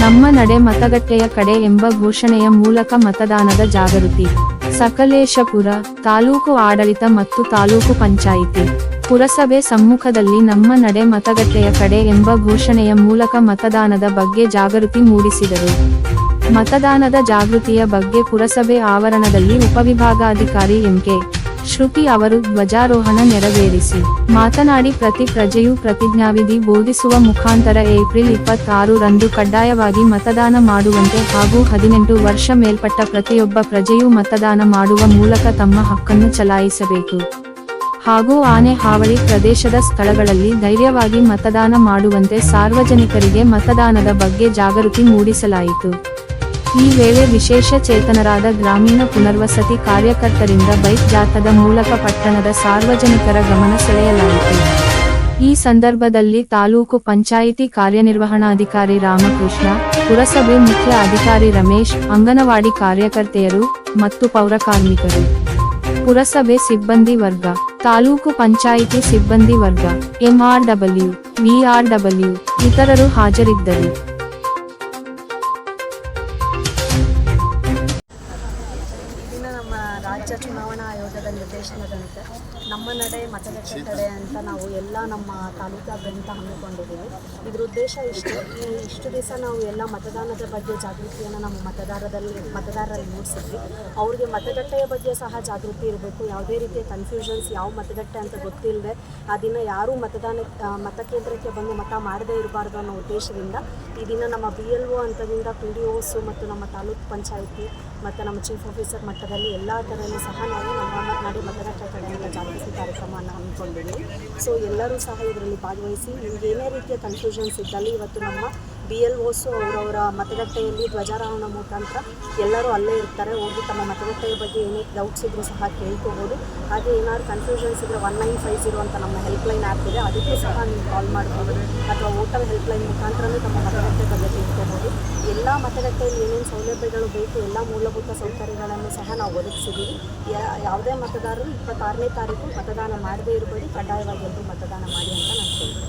ನಮ್ಮ ನಡೆ ಮತಗಟ್ಟೆಯ ಕಡೆ ಎಂಬ ಘೋಷಣೆಯ ಮೂಲಕ ಮತದಾನದ ಜಾಗೃತಿ. ಸಕಲೇಶಪುರ, ತಾಲೂಕು ಆಡಳಿತ ಮತ್ತು ತಾಲೂಕು ಪಂಚಾಯಿತಿ. ಪುರಸಭೆ ಸಮ್ಮುಖದಲ್ಲಿ ನಮ್ಮ ನಡೆ ಮತಗಟ್ಟೆಯ ಕಡೆ ಎಂಬ ಘೋಷಣೆಯ ಮೂಲಕ ಮತದಾನದ ಬಗ್ಗೆ ಜಾಗೃತಿ ಮೂಡಿಸಿದರು. ಮತದಾನದ ಜಾಗೃತಿಯ ಬಗ್ಗೆ ಪುರಸಭೆ ಆವರಣದಲ್ಲಿ ಉಪವಿಭಾಗಾಧಿಕಾರಿ ಎಂಕೆ ಶ್ರುತಿ ಅವರು ಧ್ವಜಾರೋಹಣ ನೆರವೇರಿಸಿ. ಮಾತನಾಡಿ ಪ್ರತಿ ಪ್ರಜೆಯು ಪ್ರತಿಜ್ಞಾವಿಧಿ ಬೋಧಿಸುವ ಮುಖಾಂತರ ಏಪ್ರಿಲ್ ಇಪ್ಪತ್ತಾರು ರಂದು ಕಡ್ಡಾಯವಾಗಿ ಮತದಾನ ಮಾಡುವಂತೆ ಹಾಗೂ ಹದಿನೆಂಟು ವರ್ಷ ಮೇಲ್ಪಟ್ಟ ಪ್ರತಿಯೊಬ್ಬ ಪ್ರಜೆಯು ಮತದಾನ ಮಾಡುವ ಮೂಲಕ ತಮ್ಮ ಹಕ್ಕನ್ನು ಚಲಾಯಿಸಬೇಕು. ಹಾಗೂ ಆನೆ ಹಾವಳಿ ಪ್ರದೇಶದ ಸ್ಥಳಗಳಲ್ಲಿ ಧೈರ್ಯವಾಗಿ ಮತದಾನ ಮಾಡುವಂತೆ ಸಾರ್ವಜನಿಕರಿಗೆ ಮತದಾನದ ಬಗ್ಗೆ ಜಾಗೃತಿ ಮೂಡಿಸಲಾಯಿತು. ಈ ವೇಳೆ ವಿಶೇಷ ಚೇತನರಾದ ಗ್ರಾಮೀಣ ಪುನರ್ವಸತಿ ಕಾರ್ಯಕರ್ತರಿಂದ ಬೈಕ್ ಜಾಥಾದ ಮೂಲಕ ಪಟ್ಟಣದ ಸಾರ್ವಜನಿಕರ ಗಮನ ಸೆಳೆಯಲಾಯಿತು. ಈ ಸಂದರ್ಭದಲ್ಲಿ ತಾಲೂಕು ಪಂಚಾಯಿತಿ ಕಾರ್ಯನಿರ್ವಹಣಾಧಿಕಾರಿ ರಾಮಕೃಷ್ಣ, ಪುರಸಭೆ ಮುಖ್ಯ ಅಧಿಕಾರಿ ರಮೇಶ್, ಅಂಗನವಾಡಿ ಕಾರ್ಯಕರ್ತೆಯರು ಮತ್ತು ಪೌರಕಾರ್ಮಿಕರು ಪುರಸಭೆ ಸಿಬ್ಬಂದಿ ವರ್ಗ, ತಾಲೂಕು ಪಂಚಾಯಿತಿ ಸಿಬ್ಬಂದಿ ವರ್ಗ, ಎಂಆರ್ಡಬ್ಲ್ಯೂ, ವಿಆರ್ಡಬ್ಲ್ಯೂ ಇತರರು ಹಾಜರಿದ್ದರು. ರಾಜ್ಯ ಚುನಾವಣಾ ಆಯೋಗದ ನಿರ್ದೇಶನದಂತೆ ನಮ್ಮ ನಡೆ, ಮತಗಟ್ಟೆ ಕಡೆ ಅಂತ ನಾವು ಎಲ್ಲ ನಮ್ಮ ತಾಲೂಕಾದ್ಯಂತ ಹಮ್ಮಿಕೊಂಡಿದ್ದೀವಿ. ಇದ್ರ ಉದ್ದೇಶ ಇಷ್ಟು. ಇಷ್ಟು ದಿವಸ ನಾವು ಎಲ್ಲ ಮತದಾನದ ಬಗ್ಗೆ ಜಾಗೃತಿಯನ್ನು ನಮ್ಮ ಮತದಾರದಲ್ಲಿ ಮತದಾರರಲ್ಲಿ ಮೂಡಿಸಿದ್ವಿ. ಅವ್ರಿಗೆ ಮತಗಟ್ಟೆಯ ಬಗ್ಗೆ ಸಹ ಜಾಗೃತಿ ಇರಬೇಕು. ಯಾವುದೇ ರೀತಿಯ ಕನ್ಫ್ಯೂಷನ್ಸ್ ಯಾವ ಮತಗಟ್ಟೆ ಅಂತ ಗೊತ್ತಿಲ್ಲದೆ ಆ ದಿನ ಯಾರೂ ಮತದಾನ ಮತಕೇಂದ್ರಕ್ಕೆ ಬಂದು ಮತ ಮಾಡದೇ ಇರಬಾರ್ದು ಅನ್ನೋ ಉದ್ದೇಶದಿಂದ ಈ ದಿನ ನಮ್ಮ ಬಿ ಎಲ್ ಒ ಹಂತದಿಂದ ಪಿ ಡಿ ಒಸು ಮತ್ತು ನಮ್ಮ ತಾಲೂಕು ಪಂಚಾಯಿತಿ ಮತ್ತು ನಮ್ಮ ಚೀಫ್ ಆಫೀಸರ್ ಮಟ್ಟದಲ್ಲಿ ಎಲ್ಲ ಥರನೂ ಸಹ ನಾವು ನಮ್ಮ ಮಾತನಾಡಿ ಮತಗಟ್ಟೆ ಕಡೆಯಿಂದ ಜಾಗೃತಿ ಕಾರ್ಯಕ್ರಮವನ್ನು ಹಮ್ಮಿಕೊಂಡಿದ್ದೀವಿ. ಸೊ ಎಲ್ಲರೂ ಸಹ ಇದರಲ್ಲಿ ಭಾಗವಹಿಸಿ ನಿಮ್ಗೆ ಏನೇ ರೀತಿಯ ಕನ್ಫ್ಯೂಷನ್ಸ್ ಇದ್ದಲ್ಲಿ ಇವತ್ತು ನಮ್ಮ ಬಿ ಎಲ್ ಓಸು ಅವರವರ ಮತಗಟ್ಟೆಯಲ್ಲಿ ಧ್ವಜಾರೋಹಣ ಮುಖಾಂತರ ಎಲ್ಲರೂ ಅಲ್ಲೇ ಇರ್ತಾರೆ, ಹೋಗಿ ತಮ್ಮ ಮತಗಟ್ಟೆಯ ಬಗ್ಗೆ ಏನೇ ಡೌಟ್ಸ್ ಇದ್ದರೂ ಸಹ ಕೇಳ್ಕೋಬೋದು. ಹಾಗೆ ಏನಾದ್ರು ಕನ್ಫ್ಯೂಷನ್ಸ್ ಇದ್ದರೆ ಒನ್ ನೈನ್ ಫೈವ್ ಜೀರೋ ಅಂತ ನಮ್ಮ ಹೆಲ್ಪ್ಲೈನ್ ಆಗ್ತಿದೆ ಅದಕ್ಕೂ ಸಹ ನೀವು ಕಾಲ್ ಮಾಡ್ಬೋದು. ಅಥವಾ ವೋಟರ್ ಹೆಲ್ಪ್ಲೈನ್ ಮುಖಾಂತರನೂ ತಮ್ಮ ಮತಗಟ್ಟೆ ಬಗ್ಗೆ ಮತಗಟ್ಟೆಯಲ್ಲಿ ಏನೇನು ಸೌಲಭ್ಯಗಳು ಬೇಕು, ಎಲ್ಲ ಮೂಲಭೂತ ಸೌಕರ್ಯಗಳನ್ನು ಸಹ ನಾವು ಒದಗಿಸಿದ್ದೀವಿ. ಯಾವುದೇ ಮತದಾರರು ಇಪ್ಪತ್ತಾರನೇ ತಾರೀಕು ಮತದಾನ ಮಾಡದೇ ಇರಬೇಡಿ, ಕಡ್ಡಾಯವಾಗಿ ಎಲ್ಲರೂ ಮತದಾನ ಮಾಡಿ ಅಂತ ನಾನು ಕೇಳ್ತೀನಿ.